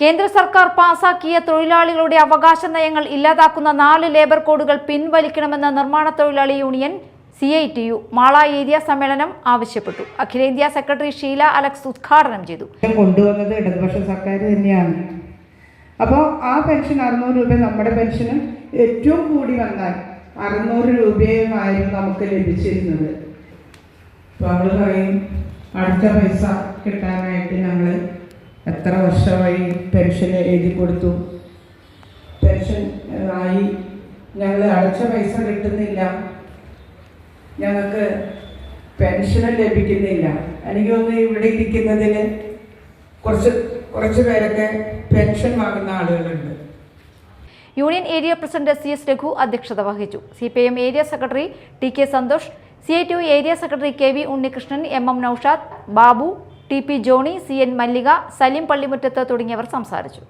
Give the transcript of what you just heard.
കേന്ദ്ര സർക്കാർ പാസാക്കിയ തൊഴിലാളികളുടെ അവകാശ നയങ്ങൾ ഇല്ലാതാക്കുന്ന നാല് ലേബർ കോഡുകൾ പിൻവലിക്കണമെന്ന് നിർമ്മാണ തൊഴിലാളി union C I T U Mala area സമ്മേളനം ആവശ്യപ്പെട്ടു. അഖിലേന്ത്യാ സെക്രട്ടറി ഷീല അലക്സ് ഉദ്ഘാടനം ചെയ്തു. കൊണ്ടുവന്നത് ഇടതുപക്ഷ സർക്കാർ തന്നെയാണ്. അപ്പോൾ ആ പെൻഷൻ അറുന്നൂറ് രൂപ നമ്മുടെ പെൻഷനും ഏറ്റവും കൂടി വന്നാൽ അറുന്നൂറ് രൂപയുമായിരുന്നു നമുക്ക് ലഭിച്ചിരുന്നത്. അപ്പോൾ നമ്മൾ പറയും അടുത്ത പൈസ കിട്ടാനായിട്ട് ഞങ്ങൾ എത്ര വർഷമായി പെൻഷൻ എഴുതി കൊടുത്തു? പെൻഷൻ ആയി. ഞങ്ങൾ അടച്ച പൈസ കിട്ടുന്നില്ല. ഞങ്ങൾക്ക് പെൻഷനും ലഭിക്കുന്നില്ല. എനിക്ക് തോന്നുന്നു ഇവിടെ ഇരിക്കുന്നതിൽ കുറച്ച് കുറച്ച് പേരൊക്കെ പെൻഷൻ വാങ്ങുന്ന ആളുകളുണ്ട്. Union area president C S Raghu അധ്യക്ഷത വഹിച്ചു. C P M area secretary T K Santhosh C I T area secretary K V Unnikrishnan M M Naushad Babu T P Johny C N Mallika Saleem Pallimuttath തുടങ്ങിയവർ സംസാരിച്ചു.